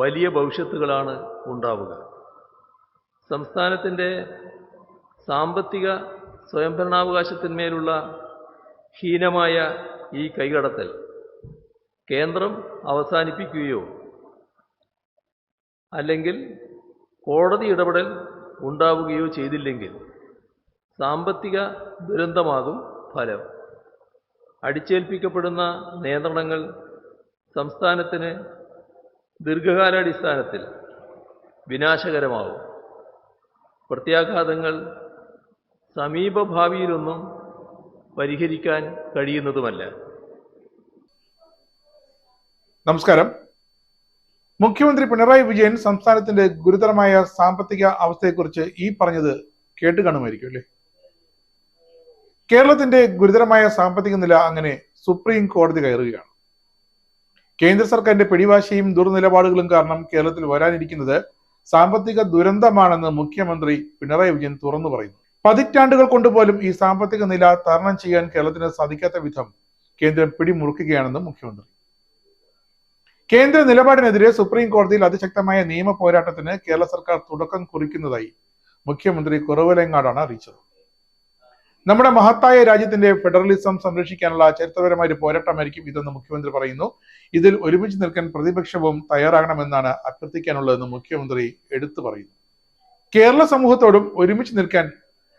വലിയ ഭവിഷ്യത്തുകളാണ് ഉണ്ടാവുക. സംസ്ഥാനത്തിന്റെ സാമ്പത്തിക സ്വയംഭരണാവകാശത്തിന്മേലുള്ള ഹീനമായ ഈ കൈകടത്തൽ കേന്ദ്രം അവസാനിപ്പിക്കുകയോ അല്ലെങ്കിൽ കോടതി ഇടപെടൽ ഉണ്ടാവുകയോ ചെയ്തില്ലെങ്കിൽ സാമ്പത്തിക ദുരന്തമാകും ഫലം. അടിച്ചേൽപ്പിക്കപ്പെടുന്ന നിയന്ത്രണങ്ങൾ സംസ്ഥാനത്തിന് ദീർഘകാലാടിസ്ഥാനത്തിൽ വിനാശകരമാവും. പ്രത്യാഘാതങ്ങൾ സമീപഭാവിയിലൊന്നും പരിഹരിക്കാൻ കഴിയുന്നതുമല്ല. നമസ്കാരം. മുഖ്യമന്ത്രി പിണറായി വിജയൻ സംസ്ഥാനത്തിന്റെ ഗുരുതരമായ സാമ്പത്തിക അവസ്ഥയെക്കുറിച്ച് ഈ പറഞ്ഞത് കേട്ട് കാണുമായിരിക്കും അല്ലേ? കേരളത്തിന്റെ ഗുരുതരമായ സാമ്പത്തിക നില അങ്ങനെ സുപ്രീം കോടതി കയറുകയാണ്. കേന്ദ്ര സർക്കാരിന്റെ പിടിവാശിയും ദുർനിലപാടുകളും കാരണം കേരളത്തിൽ വരാനിരിക്കുന്നത് സാമ്പത്തിക ദുരന്തമാണെന്ന് മുഖ്യമന്ത്രി പിണറായി വിജയൻ തുറന്നു പറയുന്നു. പതിറ്റാണ്ടുകൾ കൊണ്ടുപോലും ഈ സാമ്പത്തിക നില തരണം ചെയ്യാൻ കേരളത്തിന് സാധിക്കാത്ത വിധം കേന്ദ്രം പിടിമുറുക്കുകയാണെന്നും മുഖ്യമന്ത്രി. കേന്ദ്ര നിലപാടിനെതിരെ സുപ്രീം കോടതിയിൽ അതിശക്തമായ നിയമ പോരാട്ടത്തിന് കേരള സർക്കാർ തുടക്കം കുറിക്കുന്നതായി മുഖ്യമന്ത്രി കുറവലങ്ങാടാണ് അറിയിച്ചത്. നമ്മുടെ മഹത്തായ രാജ്യത്തിന്റെ ഫെഡറലിസം സംരക്ഷിക്കാനുള്ള ചരിത്രപരമായ ഒരു പോരാട്ടമായിരിക്കും ഇതെന്ന് മുഖ്യമന്ത്രി പറയുന്നു. ഇതിൽ ഒരുമിച്ച് നിൽക്കാൻ പ്രതിപക്ഷവും തയ്യാറാകണമെന്നാണ് അഭ്യർത്ഥിക്കാനുള്ളതെന്ന് മുഖ്യമന്ത്രി എടുത്തു പറയുന്നു. കേരള സമൂഹത്തോടും ഒരുമിച്ച് നിൽക്കാൻ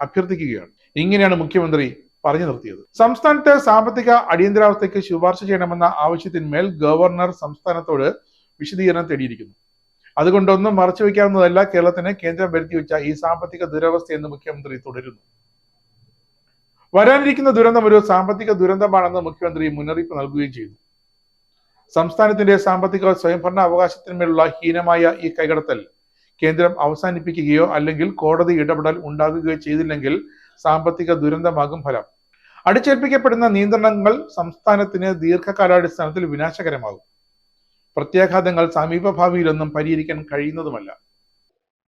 അഭ്യർത്ഥിക്കുകയാണ്. ഇങ്ങനെയാണ് മുഖ്യമന്ത്രി പറഞ്ഞു നിർത്തിയത്. സംസ്ഥാനത്തെ സാമ്പത്തിക അടിയന്തരാവസ്ഥയ്ക്ക് ശുപാർശ ചെയ്യണമെന്ന ആവശ്യത്തിന്മേൽ ഗവർണർ സംസ്ഥാനത്തോട് വിശദീകരണം തേടിയിരിക്കുന്നു. അതുകൊണ്ടൊന്നും മറച്ചു വയ്ക്കാവുന്നതല്ല കേരളത്തിന് കേന്ദ്രം വരുത്തിവെച്ച ഈ സാമ്പത്തിക ദുരവസ്ഥയെന്ന് മുഖ്യമന്ത്രി തുടരുന്നു. വരാനിരിക്കുന്ന ദുരന്തം ഒരു സാമ്പത്തിക ദുരന്തമാണെന്ന് മുഖ്യമന്ത്രി മുന്നറിയിപ്പ് നൽകുകയും ചെയ്തു. സംസ്ഥാനത്തിന്റെ സാമ്പത്തിക സ്വയംഭരണ അവകാശത്തിന്മേലുള്ള ഹീനമായ ഈ കൈകടത്തൽ കേന്ദ്രം അവസാനിപ്പിക്കുകയോ അല്ലെങ്കിൽ കോടതി ഇടപെടൽ ഉണ്ടാകുകയോ ചെയ്തില്ലെങ്കിൽ സാമ്പത്തിക ദുരന്തമാകും ഫലം. അടിച്ചേൽപ്പിക്കപ്പെടുന്ന നിയന്ത്രണങ്ങൾ സംസ്ഥാനത്തിന് ദീർഘകാലാടിസ്ഥാനത്തിൽ വിനാശകരമാകും. പ്രത്യാഘാതങ്ങൾ സമീപഭാവിയിലൊന്നും പരിഹരിക്കാൻ കഴിയുന്നതുമല്ല.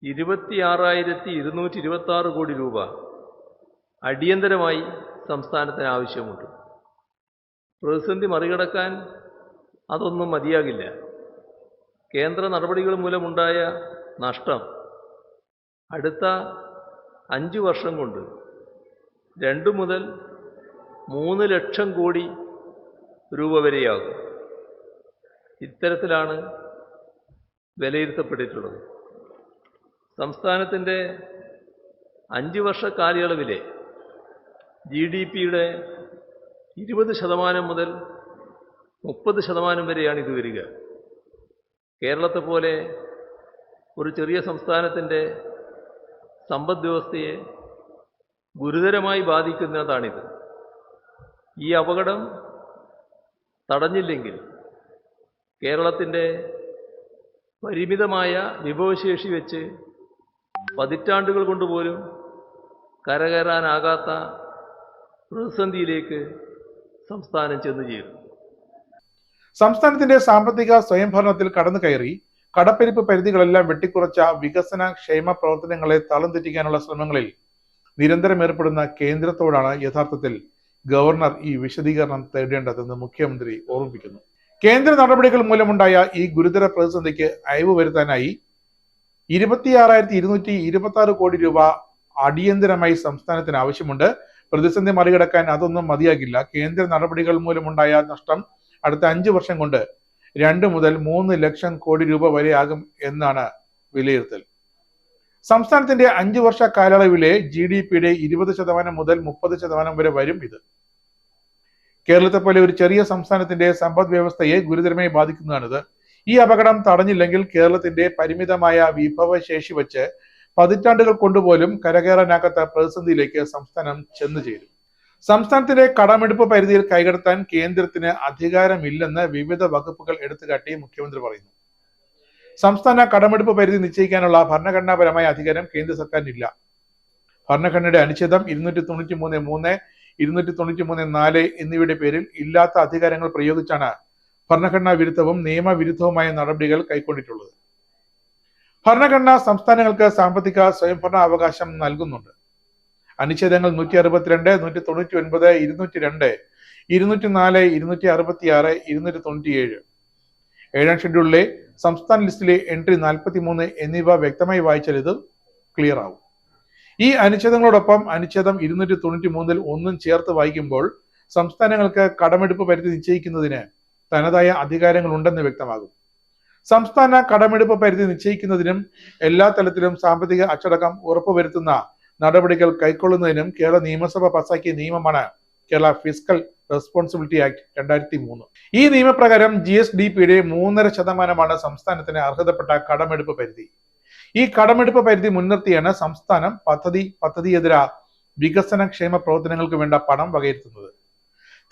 ഇരുപത്തിയാറായിരത്തി ഇരുന്നൂറ്റി ഇരുപത്തി ആറ് കോടി രൂപ അടിയന്തരമായി സംസ്ഥാനത്തിന് ആവശ്യമുണ്ട്. പ്രതിസന്ധി മറികടക്കാൻ അതൊന്നും മതിയാകില്ല. കേന്ദ്ര നടപടികൾ മൂലമുണ്ടായ നഷ്ടം അടുത്ത അഞ്ച് വർഷം കൊണ്ട് രണ്ട് മുതൽ മൂന്ന് ലക്ഷം കോടി രൂപ വരെയാകും. ഇത്തരത്തിലാണ് വിലയിരുത്തപ്പെട്ടിട്ടുള്ളത്. സംസ്ഥാനത്തിന്റെ അഞ്ച് വർഷ കാലയളവിലെ ജി ഡി പിയുടെ ഇരുപത് ശതമാനം മുതൽ മുപ്പത് ശതമാനം വരെയാണ് ഇത് വരിക. കേരളത്തെ പോലെ ഒരു ചെറിയ സംസ്ഥാനത്തിന്റെ സമ്പദ് വ്യവസ്ഥയെ ഗുരുതരമായി ബാധിക്കുന്നതാണിത്. ഈ അപകടം തടഞ്ഞില്ലെങ്കിൽ കേരളത്തിന്റെ പരിമിതമായ വിഭവശേഷി വെച്ച് പതിറ്റാണ്ടുകൾ കൊണ്ടുപോലും കരകയറാനാകാത്ത പ്രതിസന്ധിയിലേക്ക് സംസ്ഥാനം ചെന്നു ചേരും. സംസ്ഥാനത്തിന്റെ സാമ്പത്തിക സ്വയംഭരണത്തിൽ കടന്നു കയറി കടപ്പെരിപ്പ് പരിധികളെല്ലാം വെട്ടിക്കുറച്ച വികസന ക്ഷേമ പ്രവർത്തനങ്ങളെ തളം തെറ്റിക്കാനുള്ള ശ്രമങ്ങളിൽ നിരന്തരം ഏർപ്പെടുന്ന കേന്ദ്രത്തോടാണ് യഥാർത്ഥത്തിൽ ഗവർണർ ഈ വിശദീകരണം തേടേണ്ടതെന്ന് മുഖ്യമന്ത്രി ഓർമ്മിപ്പിക്കുന്നു. കേന്ദ്ര നടപടികൾ മൂലമുണ്ടായ ഈ ഗുരുതര പ്രതിസന്ധിക്ക് അയവ് വരുത്താനായി ഇരുപത്തിയാറായിരത്തി ഇരുന്നൂറ്റി ഇരുപത്തി ആറ് കോടി രൂപ അടിയന്തരമായി സംസ്ഥാനത്തിന് ആവശ്യമുണ്ട്. പ്രതിസന്ധി മറികടക്കാൻ അതൊന്നും മതിയാകില്ല. കേന്ദ്ര നടപടികൾ മൂലമുണ്ടായ നഷ്ടം അടുത്ത അഞ്ചു വർഷം കൊണ്ട് രണ്ട് മുതൽ മൂന്ന് ലക്ഷം കോടി രൂപ വരെ ആകും എന്നാണ് വിലയിരുത്തൽ. സംസ്ഥാനത്തിന്റെ അഞ്ചു വർഷ കാലയളവിലെ ജി ഡി പിയുടെ ഇരുപത് ശതമാനം മുതൽ മുപ്പത് ശതമാനം വരെ വരും ഇത്. കേരളത്തെ പോലെ ഒരു ചെറിയ സംസ്ഥാനത്തിന്റെ സമ്പദ് വ്യവസ്ഥയെ ഗുരുതരമായി ബാധിക്കുന്നതാണിത്. ഈ അപകടം തടഞ്ഞില്ലെങ്കിൽ കേരളത്തിന്റെ പരിമിതമായ വിഭവശേഷി വെച്ച് പതിറ്റാണ്ടുകൾ കൊണ്ടുപോലും കരകയറാനാകാത്ത പ്രതിസന്ധിയിലേക്ക് സംസ്ഥാനം ചെന്നു ചേരും. സംസ്ഥാനത്തിന്റെ കടമെടുപ്പ് പരിധിയിൽ കൈകടത്താൻ കേന്ദ്രത്തിന് അധികാരമില്ലെന്ന് വിവിധ വകുപ്പുകൾ എടുത്തുകാട്ടി മുഖ്യമന്ത്രി പറയുന്നു. സംസ്ഥാന കടമെടുപ്പ് പരിധി നിശ്ചയിക്കാനുള്ള ഭരണഘടനാപരമായ അധികാരം കേന്ദ്ര സർക്കാരിനില്ല. ഭരണഘടനയുടെ അനുച്ഛേദം ഇരുന്നൂറ്റി തൊണ്ണൂറ്റി മൂന്ന് മൂന്ന് ഇരുന്നൂറ്റി തൊണ്ണൂറ്റി മൂന്ന് നാല് എന്നിവയുടെ പേരിൽ ഇല്ലാത്ത അധികാരങ്ങൾ പ്രയോഗിച്ചാണ് ഭരണഘടനാ വിരുദ്ധവും നിയമവിരുദ്ധവുമായ നടപടികൾ കൈക്കൊണ്ടിട്ടുള്ളത്. ഭരണഘടന സംസ്ഥാനങ്ങൾക്ക് സാമ്പത്തിക സ്വയംഭരണ അവകാശം നൽകുന്നുണ്ട്. അനുച്ഛേദങ്ങൾ നൂറ്റി അറുപത്തിരണ്ട് നൂറ്റി തൊണ്ണൂറ്റി ഒൻപത് ഇരുന്നൂറ്റി രണ്ട് ഇരുന്നൂറ്റി നാല് ഇരുന്നൂറ്റി അറുപത്തി ആറ് ഇരുന്നൂറ്റി തൊണ്ണൂറ്റി ഏഴ് ഏഴാം ഷെഡ്യൂളിലെ സംസ്ഥാന ലിസ്റ്റിലെ എൻട്രി നാൽപ്പത്തി മൂന്ന് എന്നിവ വ്യക്തമായി വായിച്ചാൽ ഇത് ക്ലിയർ ആവും ഈ അനുച്ഛേദങ്ങളോടൊപ്പം അനുച്ഛേദം ഇരുന്നൂറ്റി തൊണ്ണൂറ്റി മൂന്നിൽ ഒന്നും ചേർത്ത് വായിക്കുമ്പോൾ സംസ്ഥാനങ്ങൾക്ക് കടമെടുപ്പ് പരിധി നിശ്ചയിക്കുന്നതിന് തനതായ അധികാരങ്ങൾ ഉണ്ടെന്ന് വ്യക്തമാകും. സംസ്ഥാന കടമെടുപ്പ് പരിധി നിശ്ചയിക്കുന്നതിനും എല്ലാ തലത്തിലും സാമ്പത്തിക അച്ചടക്കം ഉറപ്പുവരുത്തുന്ന നടപടികൾ കൈക്കൊള്ളുന്നതിനും കേരള നിയമസഭ പാസാക്കിയ നിയമമാണ് കേരള ഫിസിക്കൽ റെസ്പോൺസിബിലിറ്റി ആക്ട് രണ്ടായിരത്തി മൂന്ന് ഈ നിയമപ്രകാരം ജി എസ് ഡി പിയുടെ മൂന്നര ശതമാനമാണ് സംസ്ഥാനത്തിന് അർഹതപ്പെട്ട കടമെടുപ്പ് പരിധി. ഈ കടമെടുപ്പ് പരിധി മുൻനിർത്തിയാണ് സംസ്ഥാനം പദ്ധതി പദ്ധതിയെതിര വികസന ക്ഷേമ പ്രവർത്തനങ്ങൾക്ക് വേണ്ട പണം വകയിരുത്തുന്നത്.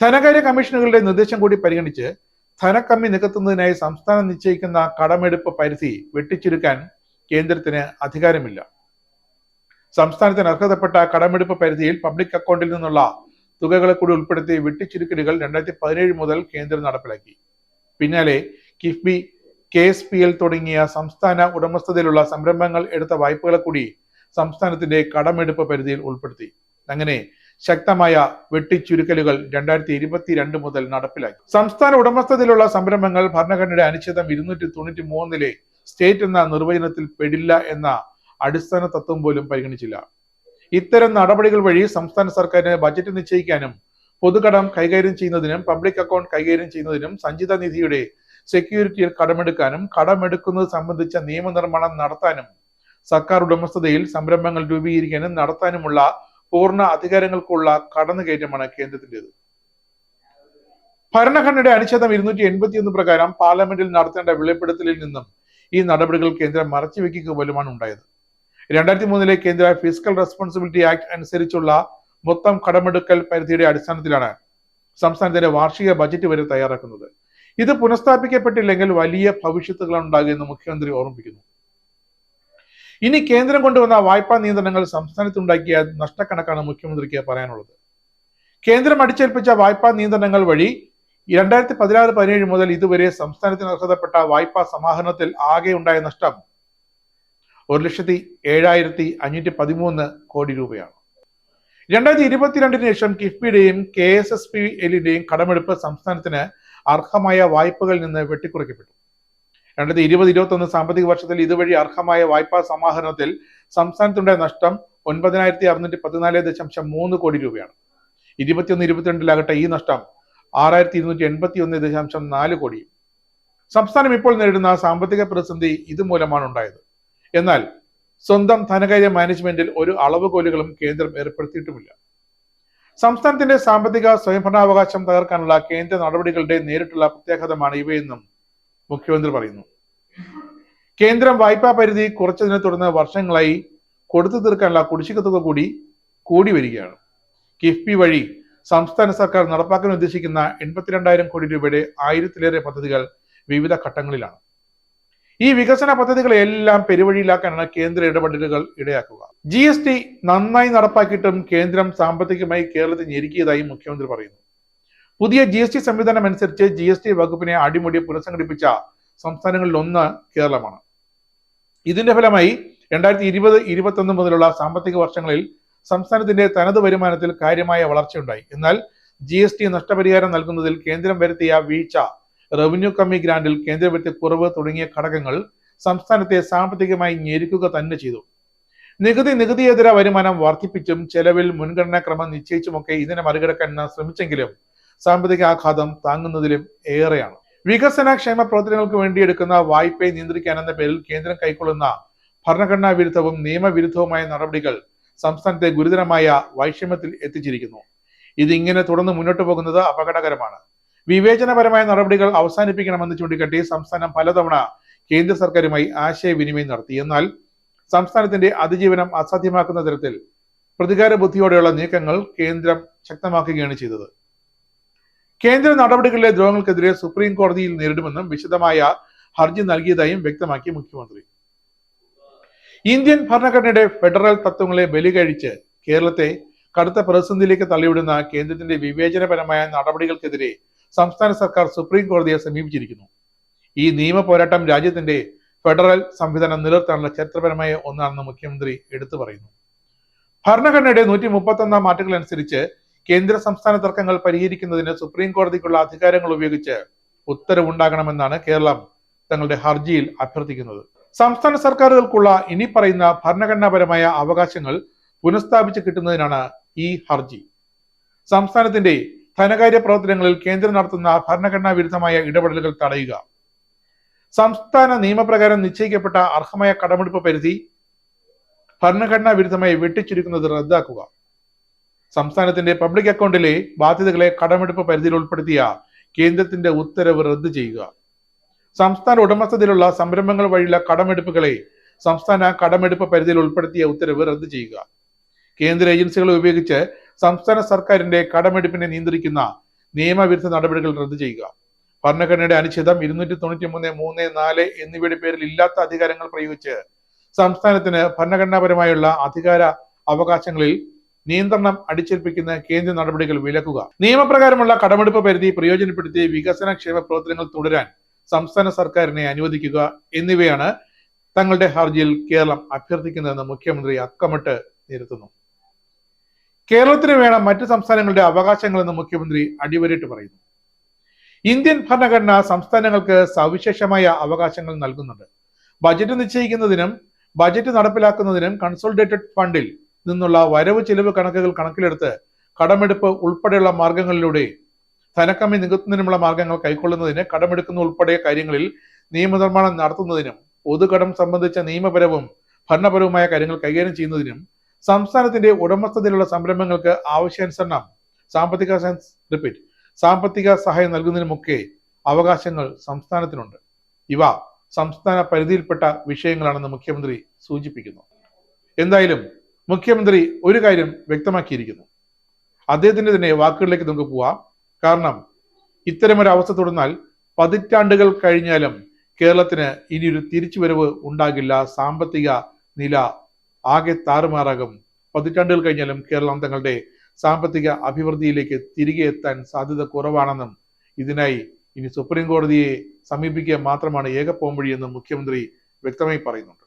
ധനകാര്യ കമ്മീഷനുകളുടെ നിർദ്ദേശം കൂടി പരിഗണിച്ച് ധനക്കമ്മി നികത്തുന്നതിനായി സംസ്ഥാനം നിശ്ചയിക്കുന്ന കടമെടുപ്പ് പരിധി വെട്ടിച്ചുരുക്കാൻ കേന്ദ്രത്തിന് അധികാരമില്ല. സംസ്ഥാനത്തിന് അർഹതപ്പെട്ട കടമെടുപ്പ് പരിധിയിൽ പബ്ലിക് അക്കൗണ്ടിൽ നിന്നുള്ള തുകകളെ കൂടി ഉൾപ്പെടുത്തി വെട്ടിച്ചുരുക്കലുകൾ രണ്ടായിരത്തി പതിനേഴ് മുതൽ കേന്ദ്രം നടപ്പിലാക്കി. പിന്നാലെ KIIFB K S P L തുടങ്ങിയ സംസ്ഥാന ഉടമസ്ഥതയിലുള്ള സംരംഭങ്ങൾ എടുത്ത വായ്പകളെ കൂടി സംസ്ഥാനത്തിന്റെ കടമെടുപ്പ് പരിധിയിൽ ഉൾപ്പെടുത്തി. അങ്ങനെ ശക്തമായ വെട്ടിച്ചുരുക്കലുകൾ രണ്ടായിരത്തി ഇരുപത്തിരണ്ട് മുതൽ നടപ്പിലാക്കി. സംസ്ഥാന ഉടമസ്ഥതയിലുള്ള സംരംഭങ്ങൾ ഭരണഘടനയുടെ അനുച്ഛേദം ഇരുന്നൂറ്റി തൊണ്ണൂറ്റി മൂന്നിലെ സ്റ്റേറ്റ് എന്ന നിർവചനത്തിൽ പെടില്ല എന്ന അടിസ്ഥാന തത്വം പോലും പരിഗണിച്ചില്ല. ഇത്തരം നടപടികൾ വഴി സംസ്ഥാന സർക്കാരിന് ബജറ്റ് നിശ്ചയിക്കാനും പൊതുകടം കൈകാര്യം ചെയ്യുന്നതിനും പബ്ലിക് അക്കൗണ്ട് കൈകാര്യം ചെയ്യുന്നതിനും സഞ്ചിത നിധിയുടെ സെക്യൂരിറ്റിയിൽ കടമെടുക്കാനും കടമെടുക്കുന്നത് സംബന്ധിച്ച നിയമനിർമ്മാണം നടത്താനും സർക്കാർ ഉടമസ്ഥതയിൽ സംരംഭങ്ങൾ രൂപീകരിക്കാനും നടത്താനുമുള്ള പൂർണ അധികാരങ്ങൾക്കുള്ള കടന്നുകയറ്റമാണ് കേന്ദ്രത്തിന്റെത്. ഭരണഘടനയുടെ അനുച്ഛേദം ഇരുന്നൂറ്റി എൺപത്തിയൊന്ന് പ്രകാരം പാർലമെന്റിൽ നടത്തേണ്ട വെളിപ്പെടുത്തലിൽ നിന്നും ഈ നടപടികൾ കേന്ദ്രം മറച്ചുവെക്കുക പോലുമാണ് ഉണ്ടായത്. രണ്ടായിരത്തി മൂന്നിലെ കേന്ദ്ര ഫിസിക്കൽ റെസ്പോൺസിബിലിറ്റി ആക്ട് അനുസരിച്ചുള്ള മൊത്തം കടമെടുക്കൽ പരിധിയുടെ അടിസ്ഥാനത്തിലാണ് സംസ്ഥാനത്തിന്റെ വാർഷിക ബജറ്റ് വരെ തയ്യാറാക്കുന്നത്. ഇത് പുനഃസ്ഥാപിക്കപ്പെട്ടില്ലെങ്കിൽ വലിയ ഭവിഷ്യത്തുകൾ ഉണ്ടാകുമെന്ന് മുഖ്യമന്ത്രി ഓർമ്മിപ്പിക്കുന്നു. ഇനി കേന്ദ്രം കൊണ്ടുവന്ന വായ്പാ നിയന്ത്രണങ്ങൾ സംസ്ഥാനത്തുണ്ടാക്കിയ നഷ്ടക്കണക്കാണ് മുഖ്യമന്ത്രിക്ക് പറയാനുള്ളത്. കേന്ദ്രം അടിച്ചേൽപ്പിച്ച വായ്പാ നിയന്ത്രണങ്ങൾ വഴി രണ്ടായിരത്തി പതിനാറ് പതിനേഴ് മുതൽ ഇതുവരെ സംസ്ഥാനത്തിന് അർഹതപ്പെട്ട വായ്പാ സമാഹരണത്തിൽ ആകെ ഉണ്ടായ നഷ്ടം ഒരു ലക്ഷത്തി ഏഴായിരത്തി അഞ്ഞൂറ്റി പതിമൂന്ന് കോടി രൂപയാണ്. രണ്ടായിരത്തി ഇരുപത്തിരണ്ടിന് ശേഷം കിഫ്ബിയുടെയും കെ എസ് എസ് പി എല്ലിന്റെയും കടമെടുപ്പ് സംസ്ഥാനത്തിന് അർഹമായ വായ്പകളിൽ നിന്ന് വെട്ടിക്കുറയ്ക്കപ്പെട്ടു. രണ്ടായിരത്തി ഇരുപത് ഇരുപത്തി ഒന്ന് സാമ്പത്തിക വർഷത്തിൽ ഇതുവഴി അർഹമായ വായ്പാ സമാഹരണത്തിൽ സംസ്ഥാനത്തുണ്ടായ നഷ്ടം ഒൻപതിനായിരത്തി അറുന്നൂറ്റി പതിനാല് ദശാംശം മൂന്ന് കോടി രൂപയാണ്. ഇരുപത്തിയൊന്ന് ഇരുപത്തിരണ്ടിലാകട്ടെ ഈ നഷ്ടം ആറായിരത്തി ഇരുന്നൂറ്റി എൺപത്തി ഒന്ന് ദശാംശം നാല് കോടി. സംസ്ഥാനം ഇപ്പോൾ നേരിടുന്ന സാമ്പത്തിക പ്രതിസന്ധി ഇതുമൂലമാണ് ഉണ്ടായത്. എന്നാൽ സ്വന്തം ധനകാര്യ മാനേജ്മെന്റിൽ ഒരു അളവുകോലുകളും കേന്ദ്രം ഏർപ്പെടുത്തിയിട്ടുമില്ല. സംസ്ഥാനത്തിന്റെ സാമ്പത്തിക സ്വയംഭരണാവകാശം തകർക്കാനുള്ള കേന്ദ്ര നടപടികളുടെ നേരിട്ടുള്ള പ്രത്യാഘാതമാണ് ഇവയെന്നും മുഖ്യമന്ത്രി പറയുന്നു. കേന്ദ്രം വായ്പാ പരിധി കുറച്ചതിനെ തുടർന്ന് വർഷങ്ങളായി കൊടുത്തു തീർക്കാനുള്ള കുടിശ്ശിക തുക കൂടി കൂടി വരികയാണ്. കിഫ്ബി വഴി സംസ്ഥാന സർക്കാർ നടപ്പാക്കാൻ ഉദ്ദേശിക്കുന്ന എൺപത്തിരണ്ടായിരം കോടി രൂപയുടെ ആയിരത്തിലേറെ പദ്ധതികൾ വിവിധ ഘട്ടങ്ങളിലാണ്. ഈ വികസന പദ്ധതികളെല്ലാം പെരുവഴിയിലാക്കാനാണ് കേന്ദ്ര ഇടപെടലുകൾ ഇടയാക്കുക. ജി നന്നായി നടപ്പാക്കിയിട്ടും കേന്ദ്രം സാമ്പത്തികമായി കേരളത്തെ ഞെരുക്കിയതായി മുഖ്യമന്ത്രി പറയുന്നു. പുതിയ ജി എസ് ടി സംവിധാനം അനുസരിച്ച് ജി എസ് ടി വകുപ്പിനെ അടിമുടി പുനഃസംഘടിപ്പിച്ച സംസ്ഥാനങ്ങളിൽ ഒന്ന് കേരളമാണ്. ഇതിന്റെ ഫലമായി രണ്ടായിരത്തി ഇരുപത് ഇരുപത്തി ഒന്ന് മുതലുള്ള സാമ്പത്തിക വർഷങ്ങളിൽ സംസ്ഥാനത്തിന്റെ തനത് വരുമാനത്തിൽ കാര്യമായ വളർച്ചയുണ്ടായി. എന്നാൽ ജി എസ് ടി നഷ്ടപരിഹാരം നൽകുന്നതിൽ കേന്ദ്രം വരുത്തിയ വീഴ്ച റവന്യൂ കമ്മി ഗ്രാന്റിൽ കേന്ദ്രം വരുത്തിയ കുറവ് തുടങ്ങിയ ഘടകങ്ങൾ സംസ്ഥാനത്തെ സാമ്പത്തികമായി ഞെരുക്കുക തന്നെ ചെയ്തു. നികുതി നികുതിയേതര വരുമാനം വർദ്ധിപ്പിച്ചും ചെലവിൽ മുൻഗണനാക്രമം നിശ്ചയിച്ചുമൊക്കെ ഇതിനെ മറികടക്കാൻ ശ്രമിച്ചെങ്കിലും സാമ്പത്തിക ആഘാതം താങ്ങുന്നതിലും ഏറെയാണ്. വികസന ക്ഷേമ പ്രവർത്തനങ്ങൾക്ക് വേണ്ടി എടുക്കുന്ന വായ്പയെ നിയന്ത്രിക്കാനെന്ന പേരിൽ കേന്ദ്രം കൈക്കൊള്ളുന്ന ഭരണഘടനാ വിരുദ്ധവും നിയമവിരുദ്ധവുമായ നടപടികൾ സംസ്ഥാനത്തെ ഗുരുതരമായ വൈഷമ്യത്തിൽ എത്തിച്ചിരിക്കുന്നു. ഇതിങ്ങനെ തുടർന്ന് മുന്നോട്ട് പോകുന്നത് അപകടകരമാണ്. വിവേചനപരമായ നടപടികൾ അവസാനിപ്പിക്കണമെന്ന് ചൂണ്ടിക്കാട്ടി സംസ്ഥാനം പലതവണ കേന്ദ്ര സർക്കാരുമായി ആശയവിനിമയം നടത്തി. എന്നാൽ സംസ്ഥാനത്തിന്റെ അതിജീവനം അസാധ്യമാക്കുന്ന തരത്തിൽ പ്രതികാര ബുദ്ധിയോടെയുള്ള നീക്കങ്ങൾ കേന്ദ്രം ശക്തമാക്കുകയാണ് ചെയ്തത്. കേന്ദ്ര നടപടികളിലെ ദ്രോഹങ്ങൾക്കെതിരെ സുപ്രീം കോടതിയിൽ നേരിടുമെന്നും വിശദമായ ഹർജി നൽകിയതായും വ്യക്തമാക്കി മുഖ്യമന്ത്രി. ഇന്ത്യൻ ഭരണഘടനയുടെ ഫെഡറൽ തത്വങ്ങളെ ബലികഴിച്ച് കേരളത്തെ കടുത്ത പ്രതിസന്ധിയിലേക്ക് തള്ളിവിടുന്ന കേന്ദ്രത്തിന്റെ വിവേചനപരമായ നടപടികൾക്കെതിരെ സംസ്ഥാന സർക്കാർ സുപ്രീം കോടതിയെ സമീപിച്ചിരിക്കുന്നു. ഈ നിയമ പോരാട്ടം രാജ്യത്തിന്റെ ഫെഡറൽ സംവിധാനം നിലനിർത്താനുള്ള ചരിത്രപരമായ ഒന്നാണെന്ന് മുഖ്യമന്ത്രി എടുത്തു പറയുന്നു. ഭരണഘടനയുടെ നൂറ്റി മുപ്പത്തി ഒന്നാം ആർട്ടിക്കിൾ അനുസരിച്ച് കേന്ദ്ര സംസ്ഥാന തർക്കങ്ങൾ പരിഹരിക്കുന്നതിന് സുപ്രീം കോടതിക്കുള്ള അധികാരങ്ങൾ ഉപയോഗിച്ച് ഉത്തരവുണ്ടാകണമെന്നാണ് കേരളം തങ്ങളുടെ ഹർജിയിൽ അഭ്യർത്ഥിക്കുന്നത്. സംസ്ഥാന സർക്കാരുകൾക്കുള്ള ഇനി പറയുന്ന ഭരണഘടനാപരമായ അവകാശങ്ങൾ പുനഃസ്ഥാപിച്ച് കിട്ടുന്നതിനാണ് ഈ ഹർജി. സംസ്ഥാനത്തിന്റെ ധനകാര്യ പ്രവർത്തനങ്ങളിൽ കേന്ദ്രം നടത്തുന്ന ഭരണഘടനാ വിരുദ്ധമായ ഇടപെടലുകൾ തടയുക. സംസ്ഥാന നിയമപ്രകാരം നിശ്ചയിക്കപ്പെട്ട അർഹമായ കടമെടുപ്പ് പരിധി ഭരണഘടനാ വിരുദ്ധമായി വെട്ടിച്ചുരുക്കുന്നത് റദ്ദാക്കുക. സംസ്ഥാനത്തിന്റെ പബ്ലിക് അക്കൗണ്ടിലെ ബാധ്യതകളെ കടമെടുപ്പ് പരിധിയിൽ ഉൾപ്പെടുത്തിയ കേന്ദ്രത്തിന്റെ ഉത്തരവ് റദ്ദ് ചെയ്യുക. സംസ്ഥാന ഉടമസ്ഥതയിലുള്ള സംരംഭങ്ങൾ വഴിയുള്ള കടമെടുപ്പുകളെ സംസ്ഥാന കടമെടുപ്പ് പരിധിയിൽ ഉൾപ്പെടുത്തിയ ഉത്തരവ് റദ്ദ് ചെയ്യുക. കേന്ദ്ര ഏജൻസികളെ ഉപയോഗിച്ച് സംസ്ഥാന സർക്കാരിന്റെ കടമെടുപ്പിനെ നിയന്ത്രിക്കുന്ന നിയമവിരുദ്ധ നടപടികൾ റദ്ദ് ചെയ്യുക. ഭരണഘടനയുടെ അനുച്ഛേദം ഇരുന്നൂറ്റി തൊണ്ണൂറ്റി മൂന്ന് മൂന്ന് നാല് എന്നിവയുടെ പേരിൽ ഇല്ലാത്ത അധികാരങ്ങൾ പ്രയോഗിച്ച് സംസ്ഥാനത്തിന് ഭരണഘടനാപരമായുള്ള അധികാര അവകാശങ്ങളിൽ നിയന്ത്രണം അടിച്ചേൽപ്പിക്കുന്ന കേന്ദ്ര നടപടികൾ വിലക്കുക. നിയമപ്രകാരമുള്ള കടമെടുപ്പ് പരിധി പ്രയോജനപ്പെടുത്തി വികസന ക്ഷേമ പ്രവർത്തനങ്ങൾ തുടരാൻ സംസ്ഥാന സർക്കാരിനെ അനുവദിക്കുക എന്നിവയാണ് തങ്ങളുടെ ഹർജിയിൽ കേരളം അഭ്യർത്ഥിക്കുന്നതെന്ന് മുഖ്യമന്ത്രി അക്കമിട്ട് നിരത്തുന്നു. കേരളത്തിന് വേണം മറ്റ് സംസ്ഥാനങ്ങളുടെ അവകാശങ്ങളെന്ന് മുഖ്യമന്ത്രി അടിവരയിട്ട് പറയുന്നു. ഇന്ത്യൻ ഭരണഘടന സംസ്ഥാനങ്ങൾക്ക് സവിശേഷമായ അവകാശങ്ങൾ നൽകുന്നുണ്ട്. ബജറ്റ് നിശ്ചയിക്കുന്നതിനും ബജറ്റ് നടപ്പിലാക്കുന്നതിനും കൺസോൾഡേറ്റഡ് ഫണ്ടിൽ നിന്നുള്ള വരവ് ചെലവ് കണക്കുകൾ കണക്കിലെടുത്ത് കടമെടുപ്പ് ഉൾപ്പെടെയുള്ള മാർഗങ്ങളിലൂടെ ധനക്കമ്മി നികത്തുന്നതിനുമുള്ള മാർഗങ്ങൾ കൈക്കൊള്ളുന്നതിന് കടമെടുക്കുന്ന ഉൾപ്പെടെ കാര്യങ്ങളിൽ നിയമനിർമ്മാണം നടത്തുന്നതിനും പൊതുകടം സംബന്ധിച്ച നിയമപരവും ഭരണപരവുമായ കാര്യങ്ങൾ കൈകാര്യം ചെയ്യുന്നതിനും സംസ്ഥാനത്തിന്റെ ഉടമസ്ഥതയിലുള്ള സംരംഭങ്ങൾക്ക് ആവശ്യാനുസരണം സാമ്പത്തിക റിപ്പീറ്റ് സാമ്പത്തിക സഹായം നൽകുന്നതിനുമൊക്കെ അവകാശങ്ങൾ സംസ്ഥാനത്തിനുണ്ട്. ഇവ സംസ്ഥാന പരിധിയിൽപ്പെട്ട വിഷയങ്ങളാണെന്ന് മുഖ്യമന്ത്രി സൂചിപ്പിക്കുന്നു. എന്തായാലും മുഖ്യമന്ത്രി ഒരു കാര്യം വ്യക്തമാക്കിയിരിക്കുന്നു. അദ്ദേഹത്തിന്റെ തന്നെ വാക്കുകളിലേക്ക് നമുക്ക് പോവാം. കാരണം ഇത്തരമൊരു അവസ്ഥ തുടർന്നാൽ പതിറ്റാണ്ടുകൾ കഴിഞ്ഞാലും കേരളത്തിന് ഇനിയൊരു തിരിച്ചുവരവ് ഉണ്ടാകില്ല. സാമ്പത്തിക നില ആകെ താറുമാറാകും. പതിറ്റാണ്ടുകൾ കഴിഞ്ഞാലും കേരളം തങ്ങളുടെ സാമ്പത്തിക അഭിവൃദ്ധിയിലേക്ക് തിരികെ എത്താൻ സാധ്യത കുറവാണെന്നും ഇതിനായി ഇനി സുപ്രീം കോടതിയെ സമീപിക്കുക മാത്രമാണ് ഏക പോംവഴിയെന്നും മുഖ്യമന്ത്രി വ്യക്തമായി പറയുന്നുണ്ട്.